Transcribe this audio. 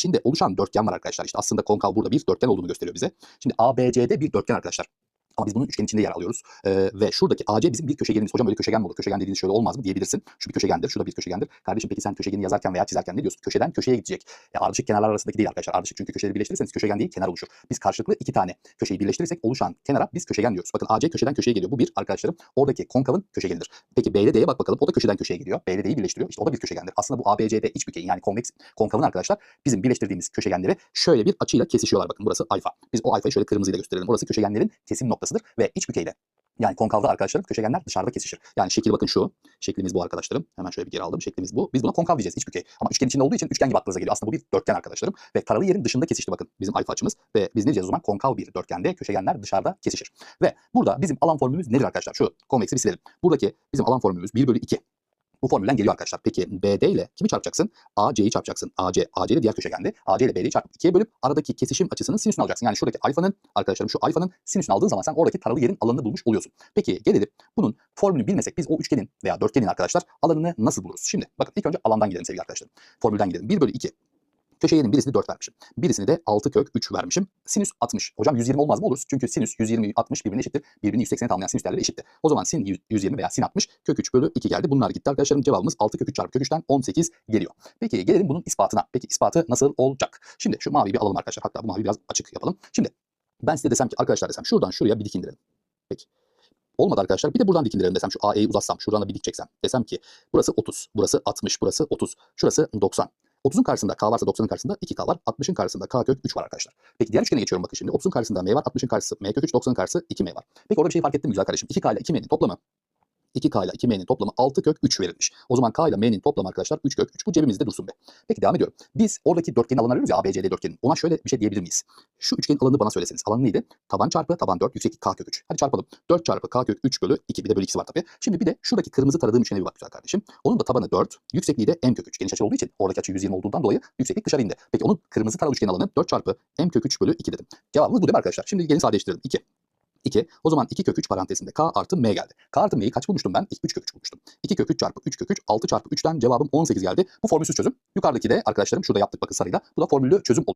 içinde oluşan dörtgen var arkadaşlar. İşte aslında konkav burada bir dörtgen olduğunu gösteriyor bize. Şimdi ABCD bir dörtgen arkadaşlar. Ama biz bunun üçgen içinde yer alıyoruz. Ee, ve şuradaki AC bizim bir köşegenimiz. Hocam böyle köşegen mi olur? Köşegen dediğiniz şöyle olmaz mı diyebilirsin. Şu bir köşegendir, şu da bir köşegendir. Kardeşim peki sen köşegeni yazarken veya çizerken ne diyorsun? Köşeden köşeye gidecek. E, ardışık kenarlar arasındaki değil arkadaşlar. Ardışık çünkü köşeleri birleştirirseniz köşegen değil kenar oluşur. Biz karşılıklı iki tane köşeyi birleştirirsek oluşan kenara biz köşegen diyoruz. Bakın AC köşeden köşeye geliyor. Bu bir arkadaşlarım. Oradaki konkavın köşegenidir. Peki B ile D'ye bak bakalım. O da köşeden köşeye gidiyor. B D'yi birleştiriyor. İşte o da bir köşegendir. Aslında bu ABCD iç bükeyin yani konveks konkavın arkadaşlar bizim birleştirdiğimiz köşegenleri şöyle bir açıyla kesişiyorlar. Bakın burası alfa. Biz o alfayı şöyle kırmızıyla gösterelim. Burası köşegenlerin kesim noktasıdır ve iç bükeyle yani konkavda arkadaşlarım köşegenler dışarıda kesişir. Yani şekil bakın şu. Şeklimiz bu arkadaşlarım. Hemen şöyle bir geri aldım. Şeklimiz bu. Biz buna konkav diyeceğiz iç bükey. Ama üçgen içinde olduğu için üçgen gibi aklınıza geliyor. Aslında bu bir dörtgen arkadaşlarım. Ve taralı yerin dışında kesişti bakın bizim alfa açımız. Ve biz ne diyeceğiz o zaman? Konkav bir dörtgende köşegenler dışarıda kesişir. Ve burada bizim alan formülümüz nedir arkadaşlar? Şu konveksi bir silelim. Buradaki bizim alan formülümüz 1 bölü 2. Bu formülden geliyor arkadaşlar. Peki BD ile kimi çarpacaksın? AC'yi çarpacaksın. AC, AC ile diğer köşegendi. AC ile BD'yi çarpıp ikiye bölüp aradaki kesişim açısının sinüsünü alacaksın. Yani şuradaki alfanın arkadaşlarım şu alfanın sinüsünü aldığın zaman sen oradaki taralı yerin alanını bulmuş oluyorsun. Peki gelelim bunun formülünü bilmesek biz o üçgenin veya dörtgenin arkadaşlar alanını nasıl buluruz? Şimdi bakın ilk önce alandan gidelim sevgili arkadaşlarım. Formülden gidelim. 1 bölü 2. Köşegenin birisini 4 vermişim. Birisini de 6 kök 3 vermişim. Sinüs 60. Hocam 120 olmaz mı? Olur. Çünkü sinüs 120 60 birbirine eşittir. Birbirini 180'e tamamlayan sinüslerle eşittir. O zaman sin 100 120 veya sin 60 kök 3 bölü 2 geldi. Bunlar gitti arkadaşlarım. Cevabımız 6 kök 3 çarpı kök 3'ten 18 geliyor. Peki gelelim bunun ispatına. Peki ispatı nasıl olacak? Şimdi şu maviyi bir alalım arkadaşlar. Hatta bu maviyi biraz açık yapalım. Şimdi ben size desem ki arkadaşlar desem şuradan şuraya bir dik indirelim. Peki. Olmadı arkadaşlar. Bir de buradan dik indirelim desem şu AE'yi uzatsam şuradan da bir dik çeksem. Desem ki burası 30, burası 60, burası 30, şurası 90. 30'un karşısında K varsa 90'ın karşısında 2K var. 60'ın karşısında K kök 3 var arkadaşlar. Peki diğer üçgene geçiyorum bakın şimdi. 30'un karşısında M var. 60'ın karşısı M kök 3, 90'ın karşısı 2M var. Peki orada bir şey fark ettin mi güzel kardeşim? 2K ile 2M'nin toplamı 2K ile 2M'nin toplamı 6 kök 3 verilmiş. O zaman K ile M'nin toplamı arkadaşlar 3 kök 3. Bu cebimizde dursun be. Peki devam ediyorum. Biz oradaki dörtgenin alanı arıyoruz ya ABCD dörtgenin. Ona şöyle bir şey diyebilir miyiz? Şu üçgenin alanını bana söyleseniz. Alanı neydi? Taban çarpı taban 4 yükseklik K kök 3. Hadi çarpalım. 4 çarpı K kök 3 bölü 2. Bir de bölü 2'si var tabii. Şimdi bir de şuradaki kırmızı taradığım üçgene bir bak güzel kardeşim. Onun da tabanı 4. Yüksekliği de M kök 3. Geniş açı olduğu için oradaki açı 120 olduğundan dolayı yükseklik dışarı indi. Peki onun kırmızı taralı üçgenin alanı 4 çarpı M kök 3 bölü 2 dedim. Cevabımız bu değil mi arkadaşlar? Şimdi gelin sadeleştirelim. 2. 2. O zaman 2 kök 3 parantezinde k artı m geldi. K artı m'yi kaç bulmuştum ben? 3 kök 3 bulmuştum. 2 kök 3 çarpı 3 kök 3 6 çarpı 3'ten cevabım 18 geldi. Bu formülsüz çözüm. Yukarıdaki de arkadaşlarım şurada yaptık bakın sarıyla. Bu da formüllü çözüm oldu.